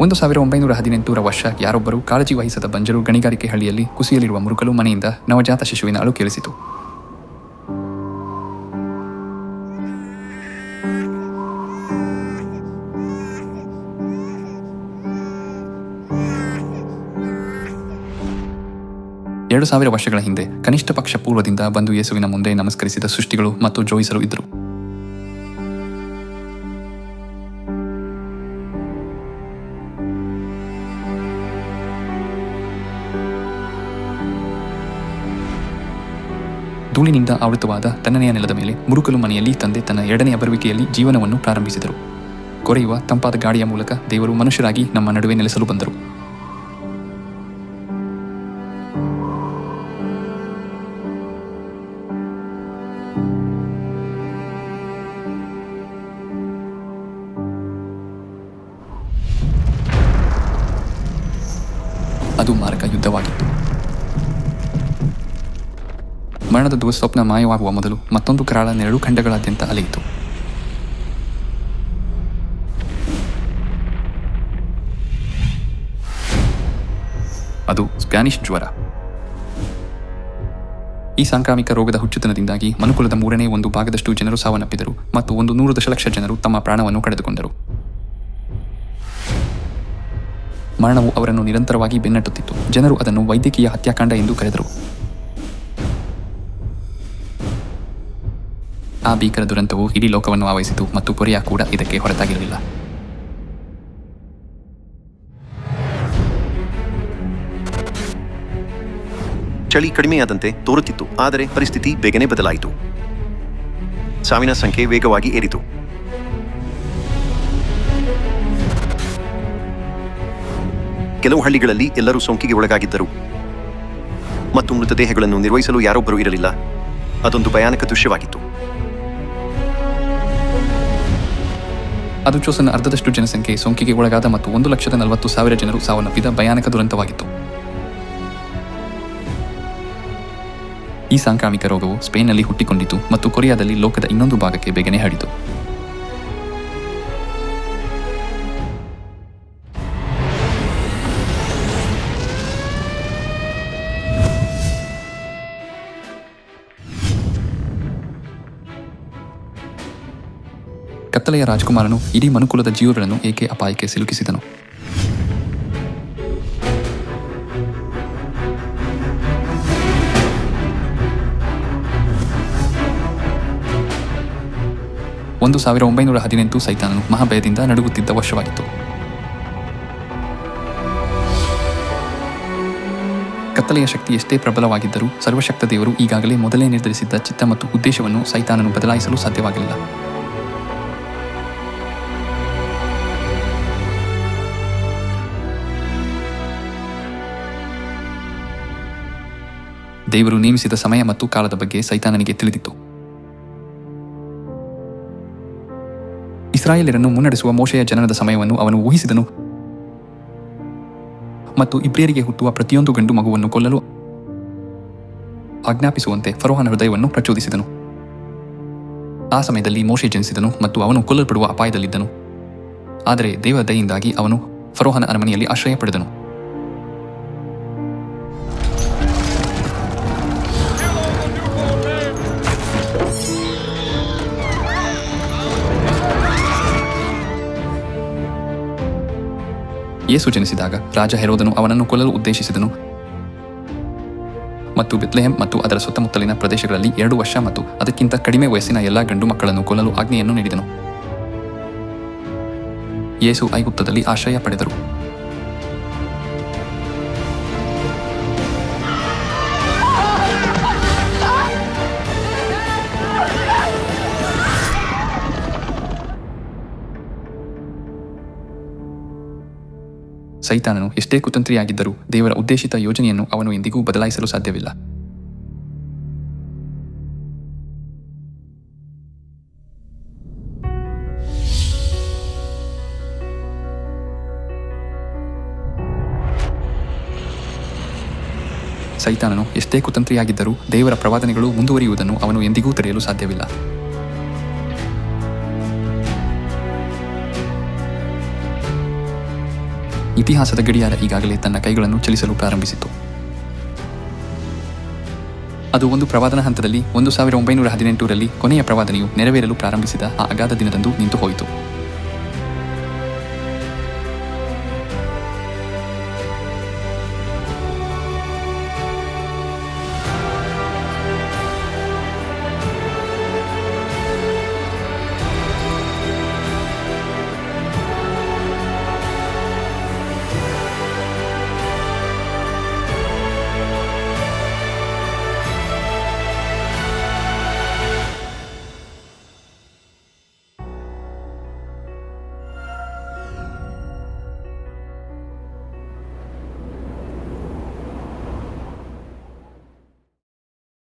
ಒಂದು ಸಾವಿರ ಒಂಬೈನೂರ ಹದಿನೆಂಟರ ವರ್ಷ ಯಾರೊಬ್ಬರು ಕಾಳಜಿ ವಹಿಸದ ಬಂಜರು ಗಣಿಗಾರಿಕೆ ಹಳ್ಳಿಯಲ್ಲಿ ಕುಸಿಯಲಿರುವ ಮುರುಕಲು ಮನೆಯಿಂದ ನವಜಾತ ಶಿಶುವಿನ ಅಳು ಕೇಳಿಸಿತು. ಎರಡು ಸಾವಿರ ವರ್ಷಗಳ ಹಿಂದೆ ಕನಿಷ್ಠ ಪಕ್ಷ ಪೂರ್ವದಿಂದ ಬಂದು ಯೇಸುವಿನ ಮುಂದೆ ನಮಸ್ಕರಿಸಿದ ಸೃಷ್ಟಿಗಳು ಮತ್ತು ಜೋಯಿಸರು ಇದ್ದರು. ಧೂಳಿನಿಂದ ಆವೃತವಾದ ತನ್ನನೆಯ ನೆಲದ ಮೇಲೆ ಮುರುಕಲು ಮನೆಯಲ್ಲಿ ತಂದೆ ತನ್ನ ಎರಡನೇ ಬರುವಿಕೆಯಲ್ಲಿ ಜೀವನವನ್ನು ಪ್ರಾರಂಭಿಸಿದರು. ಕೊರೆಯುವ ತಂಪಾದ ಗಾಡಿಯ ಮೂಲಕ ದೇವರು ಮನುಷ್ಯರಾಗಿ ನಮ್ಮ ನಡುವೆ ನೆಲೆಸಲು ಬಂದರು. ಅದು ಮಾರಕ ಯುದ್ಧವಾಗಿತ್ತು. ಮರಣದ ದುಃಸ್ವಪ್ನ ಮಾಯವಾಗುವ ಮೊದಲು ಮತ್ತೊಂದು ಕರಾಳ ನೆರಳು ಖಂಡಗಳಾದ್ಯಂತ ಅಲೆಯಿತು. ಅದು ಸ್ಪ್ಯಾನಿಷ್ ಜ್ವರ. ಈ ಸಾಂಕ್ರಾಮಿಕ ರೋಗದ ಹುಚ್ಚುತನದಿಂದಾಗಿ ಮನುಕುಲದ ಮೂರನೇ ಒಂದು ಭಾಗದಷ್ಟು ಜನರು ಸಾವನ್ನಪ್ಪಿದರು ಮತ್ತು ಒಂದು ನೂರು ದಶಲಕ್ಷ ಜನರು ತಮ್ಮ ಪ್ರಾಣವನ್ನು ಕಳೆದುಕೊಂಡರು. ಮರಣವು ಅವರನ್ನು ನಿರಂತರವಾಗಿ ಬೆನ್ನಟ್ಟುತ್ತಿತ್ತು. ಜನರು ಅದನ್ನು ವೈದ್ಯಕೀಯ ಹತ್ಯಾಕಾಂಡ ಎಂದು ಕರೆದರು. ಆ ಭೀಕರ ದುರಂತವು ಇಡೀ ಲೋಕವನ್ನು ಆವಹಿಸಿತು ಮತ್ತು ಕೊರಿಯಾ ಕೂಡ ಇದಕ್ಕೆ ಹೊರತಾಗಿರಲಿಲ್ಲ. ಚಳಿ ಕಡಿಮೆಯಾದಂತೆ ತೋರುತ್ತಿತ್ತು, ಆದರೆ ಪರಿಸ್ಥಿತಿ ಬೇಗನೆ ಬದಲಾಯಿತು. ಸಾವಿನ ಸಂಖ್ಯೆ ವೇಗವಾಗಿ ಏರಿತು. ಕೆಲವು ಹಳ್ಳಿಗಳಲ್ಲಿ ಎಲ್ಲರೂ ಸೋಂಕಿಗೆ ಒಳಗಾಗಿದ್ದರು. ಮತ್ತು ಮೃತದೇಹಗಳನ್ನು ನಿರ್ವಹಿಸಲು ಯಾರೊಬ್ಬರೂ ಇರಲಿಲ್ಲ. ಅದೊಂದು ಭಯಾನಕ ದೃಶ್ಯವಾಗಿತ್ತು. ಅದು ಚೋಸನ ಅರ್ಧದಷ್ಟು ಜನಸಂಖ್ಯೆ ಸೋಂಕಿಗೆ ಒಳಗಾದ ಮತ್ತು ಒಂದು ಲಕ್ಷದ ನಲವತ್ತು ಸಾವಿರ ಜನರು ಸಾವನ್ನಪ್ಪಿದ ಭಯಾನಕ ದುರಂತವಾಗಿತ್ತು. ಈ ಸಾಂಕ್ರಾಮಿಕ ರೋಗವು ಸ್ಪೇನ್ನಲ್ಲಿ ಹುಟ್ಟಿಕೊಂಡಿತು ಮತ್ತು ಕೊರಿಯಾದಲ್ಲಿ ಲೋಕದ ಇನ್ನೊಂದು ಭಾಗಕ್ಕೆ ಬೇಗನೆ ಹರಡಿತು. ಕತ್ತಲೆಯ ರಾಜಕುಮಾರನು ಇಡೀ ಮನುಕುಲದ ಜೀವಗಳನ್ನು ಏಕೆ ಅಪಾಯಕ್ಕೆ ಸಿಲುಕಿಸಿದನು? ಒಂದು ಸಾವಿರ ಒಂಬೈನೂರ ಹದಿನೆಂಟು ಸೈತಾನನು ಮಹಾಭಯದಿಂದ ನಡುಗುತ್ತಿದ್ದ ವರ್ಷವಾಗಿತ್ತು ಕತ್ತಲೆಯ ಶಕ್ತಿ ಎಷ್ಟೇ ಪ್ರಬಲವಾಗಿದ್ದರೂ ಸರ್ವಶಕ್ತ ದೇವರು ಈಗಾಗಲೇ ಮೊದಲೇ ನಿರ್ಧರಿಸಿದ್ದ ಚಿತ್ತ ಮತ್ತು ಉದ್ದೇಶವನ್ನು ಸೈತಾನನು ಬದಲಾಯಿಸಲು ಸಾಧ್ಯವಾಗಿಲ್ಲ ದೇವರು ನೇಮಿಸಿದ ಸಮಯ ಮತ್ತು ಕಾಲದ ಬಗ್ಗೆ ಸೈತಾನನಿಗೆ ತಿಳಿದಿತ್ತು. ಇಸ್ರಾಯೇಲರನ್ನು ಮುನ್ನಡೆಸುವ ಮೋಶೆಯ ಜನನದ ಸಮಯವನ್ನು ಅವನು ಊಹಿಸಿದನು. ಮತ್ತು ಇಬ್ರಿಯರಿಗೆ ಹುಟ್ಟುವ ಪ್ರತಿಯೊಂದು ಗಂಡು ಮಗುವನ್ನು ಕೊಲ್ಲಲು ಆಜ್ಞಾಪಿಸುವಂತೆ ಫರೋಹನ ಹೃದಯವನ್ನು ಪ್ರಚೋದಿಸಿದನು. ಆ ಸಮಯದಲ್ಲಿ ಮೋಶೆ ಜನಿಸಿದನು ಮತ್ತು ಅವನು ಕೊಲ್ಲಲ್ಪಡುವ ಅಪಾಯದಲ್ಲಿದ್ದನು. ಆದರೆ ದೇವ ದಯೆಯಿಂದಾಗಿ ಅವನು ಫರೋಹನ ಅರಮನೆಯಲ್ಲಿ ಆಶ್ರಯ ಪಡೆದನು. ಯೇಸು ಜನಿಸಿದಾಗ ರಾಜ ಹೆರೋದನು ಅವನನ್ನು ಕೊಲ್ಲಲು ಉದ್ದೇಶಿಸಿದನು. ಮತ್ತು ಬೆತ್ಲೆಹೆಮ್ ಮತ್ತು ಅದರ ಸುತ್ತಮುತ್ತಲಿನ ಪ್ರದೇಶಗಳಲ್ಲಿ ಎರಡು ವರ್ಷ ಮತ್ತು ಅದಕ್ಕಿಂತ ಕಡಿಮೆ ವಯಸ್ಸಿನ ಎಲ್ಲಾ ಗಂಡು ಮಕ್ಕಳನ್ನು ಕೊಲ್ಲಲು ಆಜ್ಞೆಯನ್ನು ನೀಡಿದನು. ಯೇಸು ಐಗುಪ್ತದಲ್ಲಿ ಆಶ್ರಯ ಪಡೆದರು. ಸೈತಾನನು ಎಷ್ಟೇ ಕುತಂತ್ರಿಯಾಗಿದ್ದರೂ ದೇವರ ಉದ್ದೇಶಿತ ಯೋಜನೆಯನ್ನು ಅವನು ಎಂದಿಗೂ ಬದಲಾಯಿಸಲು ಸಾಧ್ಯವಿಲ್ಲ. ಸೈತಾನನು ಎಷ್ಟೇ ಕುತಂತ್ರಿಯಾಗಿದ್ದರೂ ದೇವರ ಪ್ರವಾದನೆಗಳು ಮುಂದುವರಿಯುವುದನ್ನು ಅವನು ಎಂದಿಗೂ ತೆರೆಯಲು ಸಾಧ್ಯವಿಲ್ಲ. ಇತಿಹಾಸದ ಗಡಿಯಾರ ಈಗಾಗಲೇ ತನ್ನ ಕೈಗಳನ್ನು ಚಲಿಸಲು ಪ್ರಾರಂಭಿಸಿತು ಅದು ಒಂದು ಪ್ರವಾದನ ಹಂತದಲ್ಲಿ ಒಂದು ಸಾವಿರದ ಒಂಬೈನೂರ ಹದಿನೆಂಟರಲ್ಲಿ ಕೊನೆಯ ಪ್ರವಾದನೆಯು ನೆರವೇರಲು ಪ್ರಾರಂಭಿಸಿದ ಆ ಅಗಾಧ ದಿನದಂದು ನಿಂತು ಹೋಯಿತು